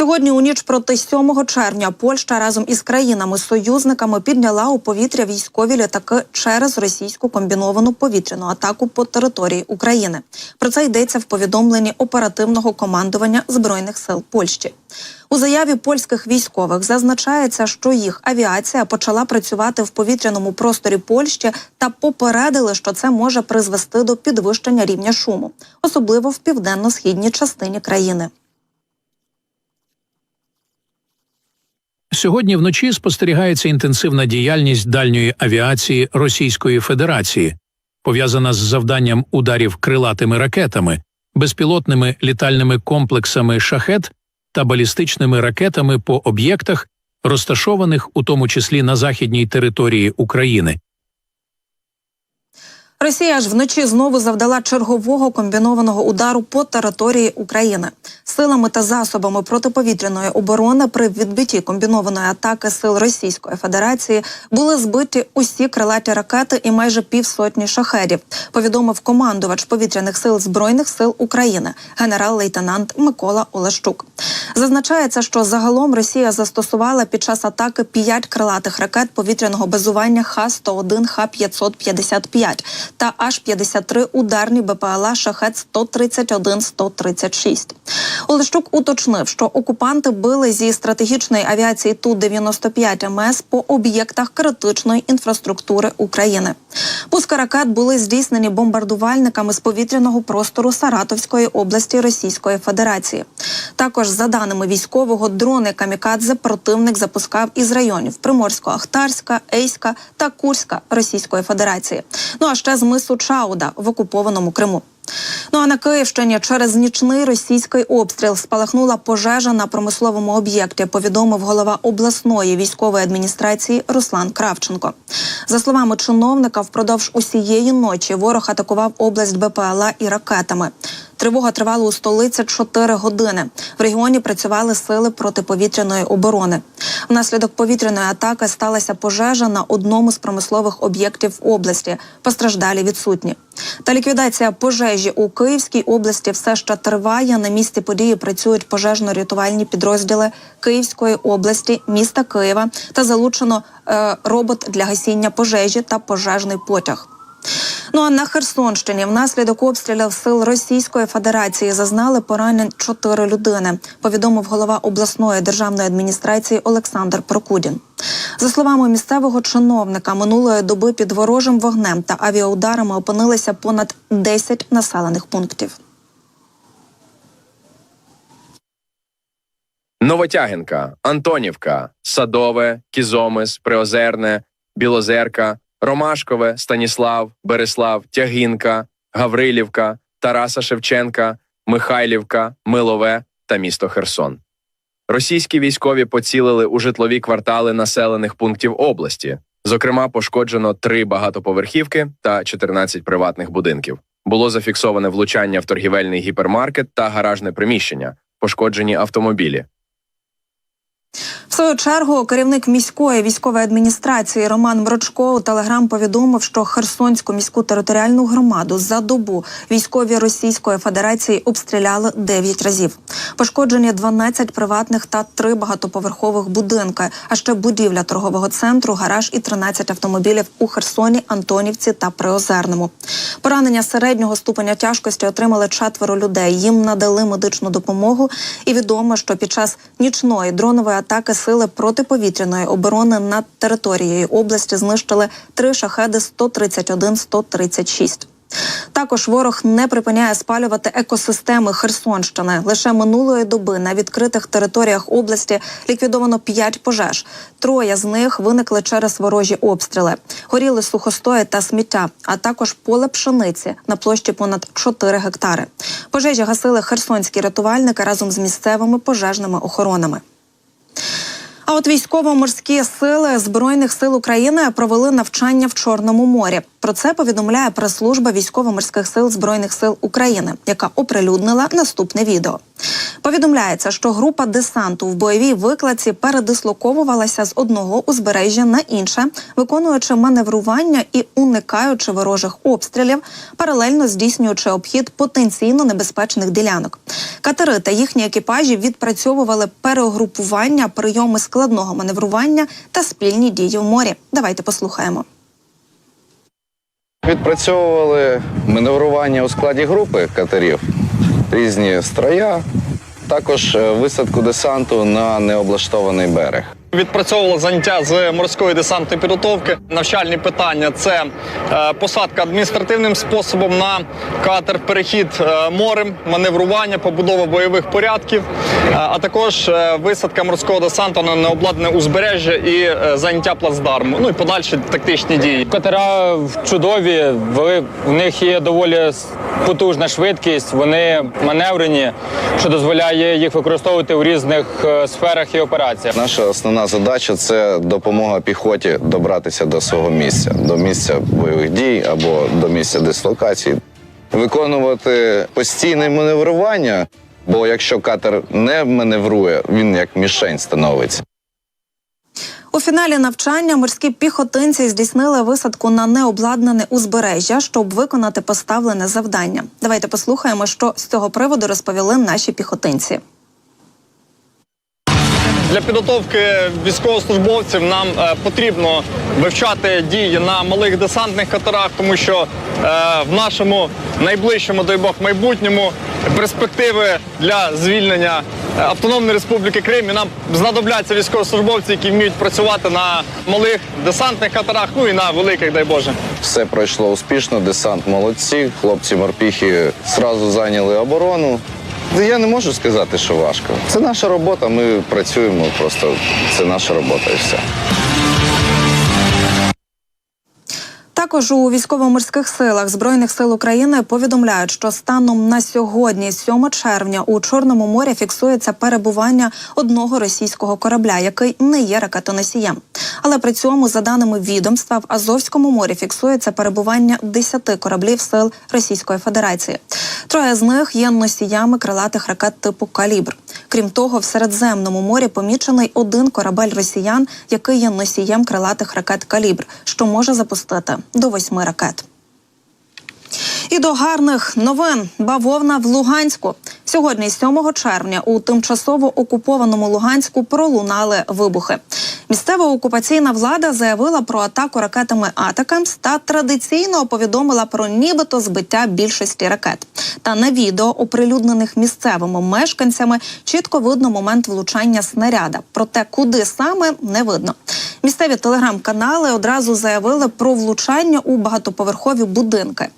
Сьогодні у ніч проти 7 червня Польща разом із країнами-союзниками підняла у повітря військові літаки через російську комбіновану повітряну атаку по території України. Про це йдеться в повідомленні оперативного командування збройних сил Польщі. У заяві польських військових зазначається, що їх авіація почала працювати в повітряному просторі Польщі та попередили, що це може призвести до підвищення рівня шуму, особливо в південно-східній частині країни. Сьогодні вночі спостерігається інтенсивна діяльність дальньої авіації Російської Федерації, пов'язана з завданням ударів крилатими ракетами, безпілотними літальними комплексами шахет та балістичними ракетами по об'єктах, розташованих у тому числі на західній території України. Росія ж вночі знову завдала чергового комбінованого удару по території України. Силами та засобами протиповітряної оборони при відбитті комбінованої атаки сил Російської Федерації були збиті усі крилаті ракети і майже півсотні шахедів. Повідомив командувач повітряних сил збройних сил України, генерал-лейтенант Микола Олещук. Зазначається, що загалом Росія застосувала під час атаки п'ять крилатих ракет повітряного базування Х-101, Х-555 та аж 53 ударні БПЛА Шахет 131-136. Олещук уточнив, що окупанти били зі стратегічної авіації Ту-95 МС по об'єктах критичної інфраструктури України. Пуски ракет були здійснені бомбардувальниками з повітряного простору Саратовської області Російської Федерації. Також, за даними військового, дрони камікадзе противник запускав із районів Приморсько-Ахтарська, Ейська та Курська Російської Федерації. Ну а ще з мису Чауда в окупованому Криму. Ну а на Київщині через нічний російський обстріл спалахнула пожежа на промисловому об'єкті. Повідомив голова обласної військової адміністрації Руслан Кравченко. За словами чиновника, впродовж усієї ночі ворог атакував область БПЛА і ракетами. Тривога тривала у столиці 4 години. В регіоні працювали сили протиповітряної оборони. Внаслідок повітряної атаки сталася пожежа на одному з промислових об'єктів області. Постраждалі відсутні. Та ліквідація пожежі у Київській області все ще триває. На місці події працюють пожежно-рятувальні підрозділи Київської області, міста Києва та залучено е, робот для гасіння пожежі та пожежний потяг. Ну а на Херсонщині внаслідок обстрілів сил Російської Федерації зазнали поранень чотири людини. Повідомив голова обласної державної адміністрації Олександр Прокудін. За словами місцевого чиновника, минулої доби під ворожим вогнем та авіаударами опинилися понад 10 населених пунктів. Новотягинка, Антонівка, Садове, Кізомис, Приозерне, Білозерка, Ромашкове, Станіслав, Береслав, Тягинка, Гаврилівка, Тараса Шевченка, Михайлівка, Милове та місто Херсон. Російські військові поцілили у житлові квартали населених пунктів області. Зокрема, пошкоджено три багатоповерхівки та 14 приватних будинків. Було зафіксоване влучання в торгівельний гіпермаркет та гаражне приміщення, пошкоджені автомобілі. В свою чергу керівник міської військової адміністрації Роман Мрочко у телеграм повідомив, що Херсонську міську територіальну громаду за добу військові Російської Федерації обстріляли 9 разів. Пошкоджені 12 приватних та 3 багатоповерхових будинки, а ще будівля торгового центру, гараж і 13 автомобілів у Херсоні, Антонівці та Приозерному. Поранення середнього ступеня тяжкості отримали четверо людей. Їм надали медичну допомогу. І відомо, що під час нічної дронової атаки сили протиповітряної оборони над територією області знищили три шахеди 131-136. Також ворог не припиняє спалювати екосистеми Херсонщини. Лише минулої доби на відкритих територіях області ліквідовано п'ять пожеж. Троє з них виникли через ворожі обстріли. Горіли сухостої та сміття, а також поле пшениці на площі понад 4 гектари. Пожежі гасили херсонські рятувальники разом з місцевими пожежними охоронами. А от військово-морські сили збройних сил України провели навчання в Чорному морі. Про це повідомляє прес-служба військово-морських сил збройних сил України, яка оприлюднила наступне відео. Повідомляється, що група десанту в бойовій викладці передислоковувалася з одного узбережжя на інше, виконуючи маневрування і уникаючи ворожих обстрілів, паралельно здійснюючи обхід потенційно небезпечних ділянок. Катери та їхні екіпажі відпрацьовували перегрупування, прийоми складного маневрування та спільні дії в морі. Давайте послухаємо. Відпрацьовували маневрування у складі групи катерів, різні строя, також е, висадку десанту на необлаштований берег. Відпрацьовували заняття з морської десантної підготовки. Навчальні питання це е, посадка адміністративним способом на катер, перехід е, морем, маневрування, побудова бойових порядків, е, а також висадка морського десанту на необладнане узбережжя і заняття плацдарму. Ну і подальші тактичні дії. Катера чудові, вели- в них є доволі потужна швидкість, вони маневрені, що дозволяє їх використовувати у різних сферах і операціях. Наша основна задача це допомога піхоті добратися до свого місця, до місця бойових дій або до місця дислокації. Виконувати постійне маневрування, бо якщо катер не маневрує, він як мішень становиться. У фіналі навчання морські піхотинці здійснили висадку на необладнане узбережжя, щоб виконати поставлене завдання. Давайте послухаємо, що з цього приводу розповіли наші піхотинці. Для підготовки військовослужбовців нам е, потрібно вивчати дії на малих десантних катерах, тому що е, в нашому найближчому, дай Бог, майбутньому перспективи для звільнення е, Автономної Республіки Крим і нам знадобляться військовослужбовці, які вміють працювати на малих десантних катерах, ну і на великих, дай Боже. Все пройшло успішно, десант молодці, хлопці морпіхи зразу зайняли оборону. Я не можу сказати, що важко. Це наша робота, ми працюємо, просто це наша робота і все. Також у військово-морських силах збройних сил України повідомляють, що станом на сьогодні, 7 червня, у Чорному морі фіксується перебування одного російського корабля, який не є ракетоносієм. Але при цьому, за даними відомства, в Азовському морі фіксується перебування 10 кораблів сил Російської Федерації. Троє з них є носіями крилатих ракет типу Калібр. Крім того, в Середземному морі помічений один корабель росіян, який є носієм крилатих ракет Калібр, що може запустити до восьми ракет. І до гарних новин бавовна в Луганську. Сьогодні, 7 червня, у тимчасово окупованому Луганську пролунали вибухи. Місцева окупаційна влада заявила про атаку ракетами Атакамс та традиційно повідомила про нібито збиття більшості ракет. Та на відео, оприлюднених місцевими мешканцями, чітко видно момент влучання снаряда. Проте куди саме не видно. Місцеві телеграм-канали одразу заявили про влучання у багатоповерхові будинки.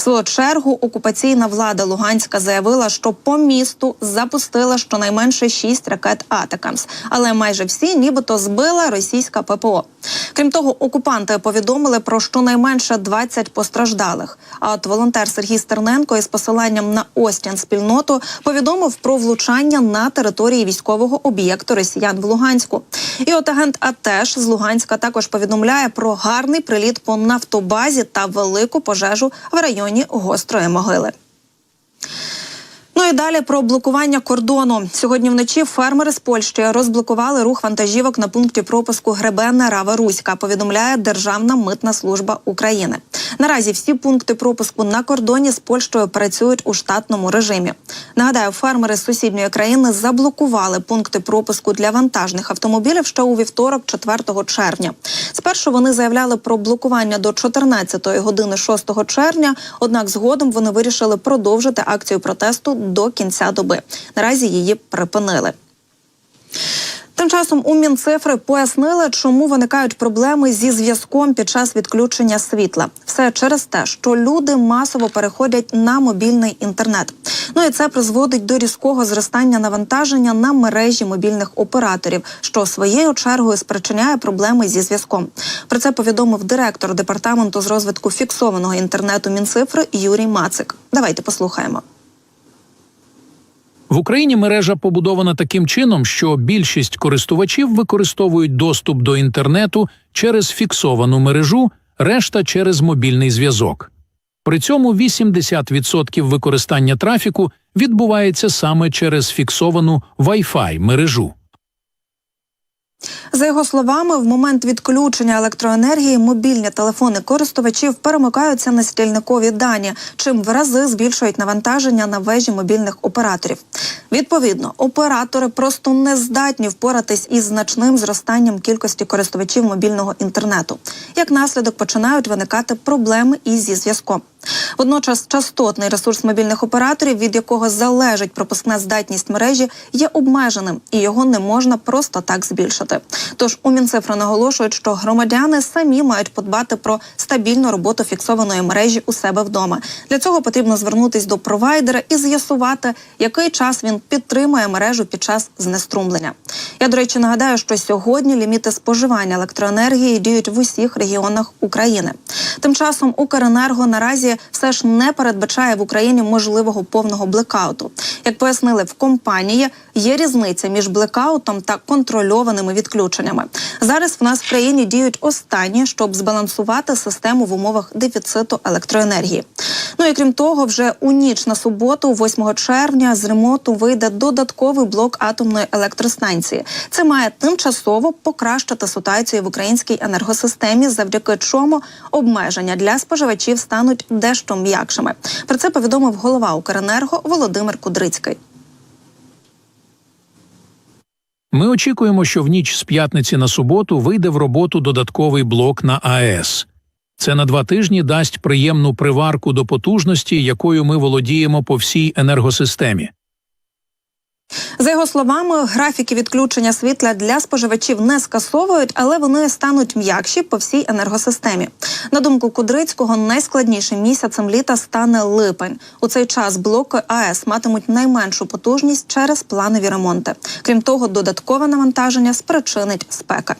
В свою чергу окупаційна влада Луганська заявила, що по місту запустила щонайменше шість ракет Атакамс, але майже всі нібито збила російська ППО. Крім того, окупанти повідомили про щонайменше 20 постраждалих. А от волонтер Сергій Стерненко із посиланням на Остін спільноту повідомив про влучання на території військового об'єкту росіян в Луганську. І от агент АТЕШ з Луганська також повідомляє про гарний приліт по нафтобазі та велику пожежу в районі Гострої могили. Ну і далі про блокування кордону. Сьогодні вночі фермери з Польщі розблокували рух вантажівок на пункті пропуску Гребенна Рава Руська. Повідомляє Державна митна служба України. Наразі всі пункти пропуску на кордоні з Польщею працюють у штатному режимі. Нагадаю, фермери з сусідньої країни заблокували пункти пропуску для вантажних автомобілів ще у вівторок, 4 червня. Спершу вони заявляли про блокування до 14 години 6 червня. Однак згодом вони вирішили продовжити акцію протесту до кінця доби. Наразі її припинили. Тим часом у Мінцифри пояснили, чому виникають проблеми зі зв'язком під час відключення світла. Все через те, що люди масово переходять на мобільний інтернет. Ну і це призводить до різкого зростання навантаження на мережі мобільних операторів, що своєю чергою спричиняє проблеми зі зв'язком. Про це повідомив директор департаменту з розвитку фіксованого інтернету Мінцифри Юрій Мацик. Давайте послухаємо. В Україні мережа побудована таким чином, що більшість користувачів використовують доступ до інтернету через фіксовану мережу решта через мобільний зв'язок. При цьому 80% використання трафіку відбувається саме через фіксовану Wi-Fi мережу. За його словами, в момент відключення електроенергії мобільні телефони користувачів перемикаються на стільникові дані, чим в рази збільшують навантаження на вежі мобільних операторів. Відповідно, оператори просто не здатні впоратись із значним зростанням кількості користувачів мобільного інтернету. Як наслідок починають виникати проблеми із зі зв'язком. Водночас частотний ресурс мобільних операторів, від якого залежить пропускна здатність мережі, є обмеженим і його не можна просто так збільшити. Тож у Мінцифри наголошують, що громадяни самі мають подбати про стабільну роботу фіксованої мережі у себе вдома. Для цього потрібно звернутись до провайдера і з'ясувати, який час він підтримує мережу під час знеструмлення. Я до речі нагадаю, що сьогодні ліміти споживання електроенергії діють в усіх регіонах України. Тим часом Укренерго наразі все ж не передбачає в Україні можливого повного блекауту. Як пояснили в компанії, є різниця між блекаутом та контрольованими відключеннями. Зараз в нас в країні діють останні, щоб збалансувати систему в умовах дефіциту електроенергії. Ну і крім того, вже у ніч на суботу, 8 червня, з ремонту вийде додатковий блок атомної електростанції. Це має тимчасово покращити ситуацію в українській енергосистемі, завдяки чому обмеження для споживачів стануть дещо м'якшими. Про це повідомив голова Укренерго Володимир Кудрицький. Ми очікуємо, що в ніч з п'ятниці на суботу вийде в роботу додатковий блок на АЕС. Це на два тижні дасть приємну приварку до потужності, якою ми володіємо по всій енергосистемі. За його словами, графіки відключення світла для споживачів не скасовують, але вони стануть м'якші по всій енергосистемі. На думку Кудрицького, найскладнішим місяцем літа стане липень. У цей час блоки АЕС матимуть найменшу потужність через планові ремонти. Крім того, додаткове навантаження спричинить спека.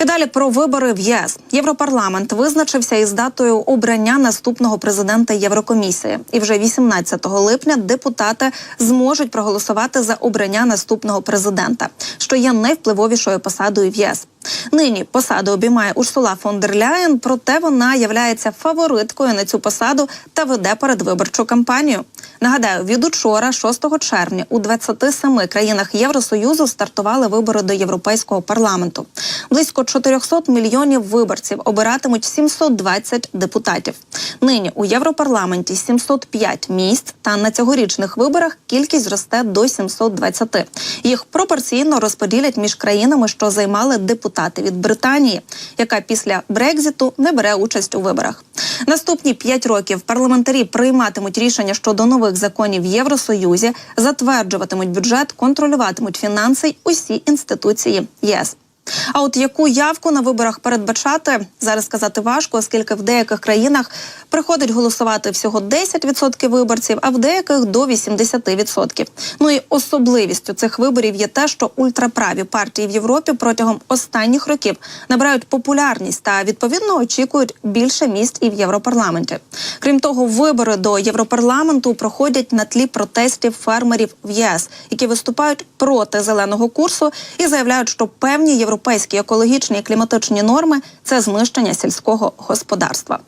І далі про вибори в ЄС. Європарламент визначився із датою обрання наступного президента Єврокомісії. І вже 18 липня депутати зможуть проголосувати за обрання наступного президента, що є найвпливовішою посадою в ЄС. Нині посаду обіймає Урсула фон дер Ляєн, проте вона являється фавориткою на цю посаду та веде передвиборчу кампанію. Нагадаю, від учора, 6 червня, у 27 країнах Євросоюзу стартували вибори до Європейського парламенту. Близько 400 мільйонів виборців обиратимуть 720 депутатів. Нині у Європарламенті 705 місць, та на цьогорічних виборах кількість зросте до 720. Їх пропорційно розподілять між країнами, що займали депутати від Британії, яка після Брекзиту не бере участь у виборах. Наступні п'ять років парламентарі прийматимуть рішення щодо нових законів в Євросоюзі, затверджуватимуть бюджет, контролюватимуть фінанси й усі інституції ЄС. А от яку явку на виборах передбачати зараз сказати важко, оскільки в деяких країнах приходить голосувати всього 10% виборців, а в деяких до 80%. Ну і особливістю цих виборів є те, що ультраправі партії в Європі протягом останніх років набирають популярність та відповідно очікують більше місць і в Європарламенті. Крім того, вибори до Європарламенту проходять на тлі протестів фермерів в ЄС, які виступають проти зеленого курсу і заявляють, що певні європейські екологічні і кліматичні норми це знищення сільського господарства.